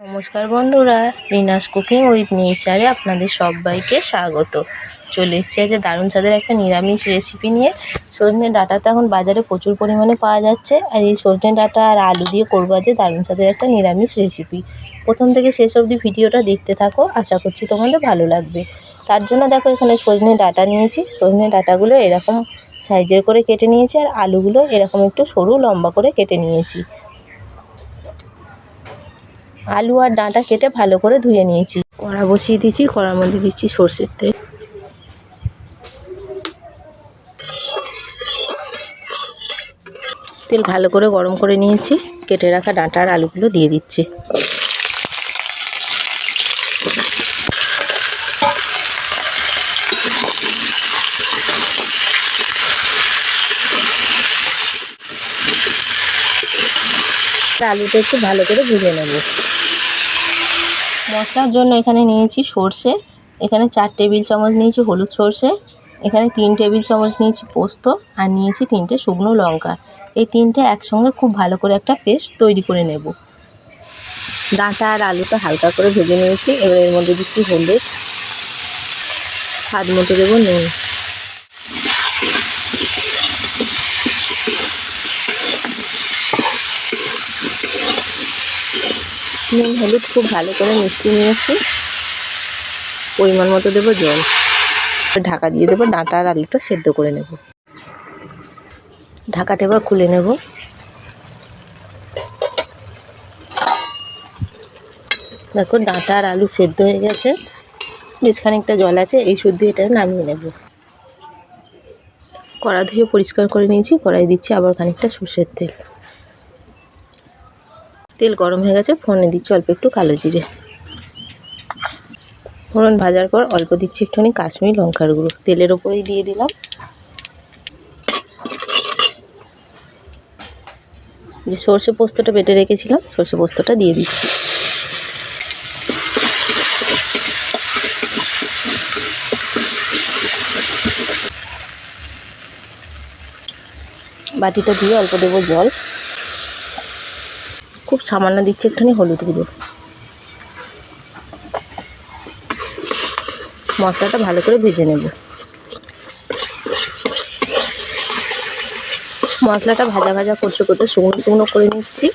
নমস্কার বন্ধুরা, Rina's cooking with নেচারে আপনাদের সবাইকে স্বাগত। চলে এসেছি আজ দারুণ স্বাদের একটা নিরামিষ রেসিপি নিয়ে। সজনে ডাটা তো এখন বাজারে প্রচুর পরিমাণে পাওয়া যাচ্ছে। আর এই সজনে ডাটা আর আলু দিয়ে করব আজ দারুণ স্বাদের একটা নিরামিষ রেসিপি প্রথম থেকে শেষ অবধি ভিডিওটা দেখতে থাকো, আশা করছি তোমাদের ভালো লাগবে। তার জন্য দেখো এখানে সজনে ডাটা নিয়েছি। সজনে ডাটাগুলো এরকম সাইজের করে কেটে নিয়েছি আর আলুগুলো এরকম একটু সরু লম্বা করে কেটে নিয়েছি। আলু আর ডাঁটা কেটে ভালো করে ধুয়ে নিয়েছি। কড়া বসিয়ে দিয়েছি, কড়ার মধ্যে দিচ্ছি সর্ষের তেল। তেল ভালো করে গরম করে নিয়েছি, কেটে রাখা ডাঁটা আর আলুগুলো দিয়ে দিচ্ছি। আলুটা একটু ভালো করে ভেজে নেব। মশলার জন্য এখানে নিয়েছি সর্ষে এখানে চার টেবিল চামচ নিয়েছি হলুদ সর্ষে এখানে তিন টেবিল চামচ নিয়েছি পোস্ত আর নিয়েছি তিনটে শুকনো লঙ্কা। এই তিনটে একসঙ্গে খুব ভালো করে একটা পেস্ট তৈরি করে নেব। ডাঁটা আর আলুটা হালকা করে ভেজে নিয়েছি। এবার এর মধ্যে দিচ্ছি হলুদ। স্বাদ মতো দেবো নুন। নুন, হলুদ খুব ভালো করে মিশিয়ে নিয়েছি। পরিমাণ মতো দেবো জল। ঢাকা দিয়ে দেবো ডাঁটা আর আলুটা সেদ্ধ করে নেব। ঢাকাটা এবার খুলে নেব। দেখো ডাঁটা আর আলু সেদ্ধ হয়ে গেছে। বেশ খানিকটা জল আছে, এই শুদ্ধ এটা নামিয়ে নেব। কড়া ধুয়ে পরিষ্কার করে নিয়েছি, কড়াই দিচ্ছি আবার খানিকটা সর্ষের তেল। তেল গরম হয়ে গেছে, ফোড়নে দিচ্ছি অল্প একটু কালো জিরে। ফোড়ন ভাজার পর অল্প দিচ্ছি একটুখানি কাশ্মীর লঙ্কার গুঁড়ো। তেলের ওপরেই দিয়ে দিলাম। যে সর্ষে পোস্তটা বেটে রেখেছিলাম, সর্ষে পোস্তটা দিয়ে দিচ্ছি। বাটিটা দিয়ে অল্প দেবো জল। খুব সামান্য দিচ্ছি একটুখানি হলুদ গুঁড়ো। মশলাটা ভালো করে ভেজে নেব। মশলাটা ভাজা ভাজা করতে করতে শুকনো শুকনো করে নিচ্ছি।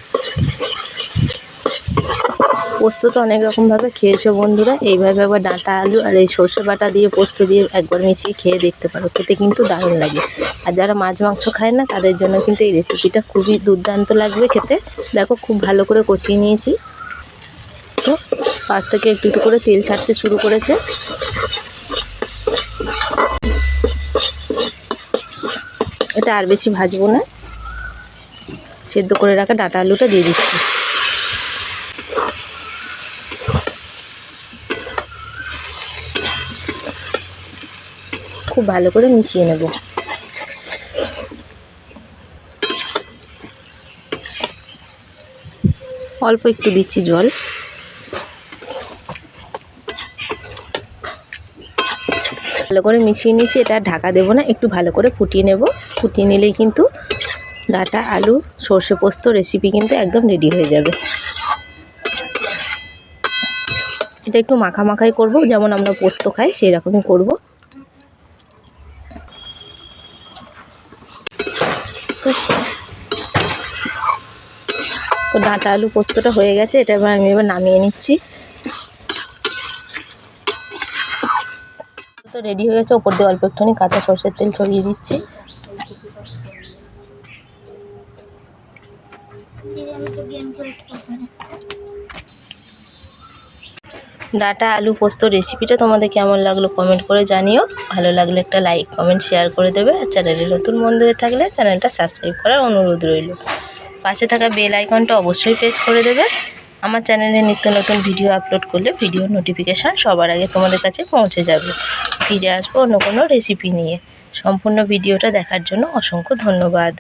পোস্ত তো অনেক রকমভাবে খেয়েছো বন্ধুরা। এইভাবে একবার ডাঁটা আলু আর এই সর্ষে বাটা দিয়ে পোস্ত দিয়ে একবার মিশিয়ে খেয়ে দেখতে পারো। খেতে কিন্তু দারুণ লাগে। আর যারা মাছ মাংস খায় না, তাদের জন্য কিন্তু এই রেসিপিটা খুবই দুর্দান্ত লাগবে খেতে। দেখো, খুব ভালো করে কষিয়ে নিয়েছি। তো পাশ থেকে একটু একটু করে তেল ছাড়তে শুরু করেছে। এটা আর বেশি ভাজবো না। সেদ্ধ করে রাখা ডাটা আলুটা দিয়ে দিচ্ছি। খুব ভালো করে মিশিয়ে নেব। অল্প একটু দিচ্ছি জল। ভালো করে মিশিয়ে নিচ্ছি এটা ঢাকা দেবো না, একটু ভালো করে ফুটিয়ে নেব। ফুটিয়ে নিলেই কিন্তু ডাটা, আলু, সর্ষে পোস্ত রেসিপি কিন্তু একদম রেডি হয়ে যাবে। এটা একটু মাখা মাখাই করব, যেমন আমরা পোস্ত খাই সেই রকমই করব। তো ডাঁটা আলু পোস্তটা হয়ে গেছে, এটা এবার আমি এবার নামিয়ে নিচ্ছি। তো রেডি হয়ে গেছে, ওপর দিয়ে অল্প একটুখানি কাঁচা সর্ষের তেল ছড়িয়ে দিচ্ছি। ডাটা আলু পোস্ত রেসিপিটা তোমাদের কেমন লাগল কমেন্ট করে জানিও। ভালো লাগলে একটা লাইক কমেন্ট শেয়ার করে দেবে। আর চ্যানেলে নতুন বন্ধু হয়ে থাকলে চ্যানেলটা সাবস্ক্রাইব করার অনুরোধ রইল। পাশে থাকা বেল আইকনটা অবশ্যই প্রেস করে দেবে। আমার চ্যানেলে নিত্য নতুন ভিডিও আপলোড করলে ভিডিও নোটিফিকেশান সবার আগে তোমাদের কাছে পৌঁছে যাবে। ফিরে আসব অন্য কোনো রেসিপি নিয়ে। সম্পূর্ণ ভিডিওটা দেখার জন্য অসংখ্য ধন্যবাদ।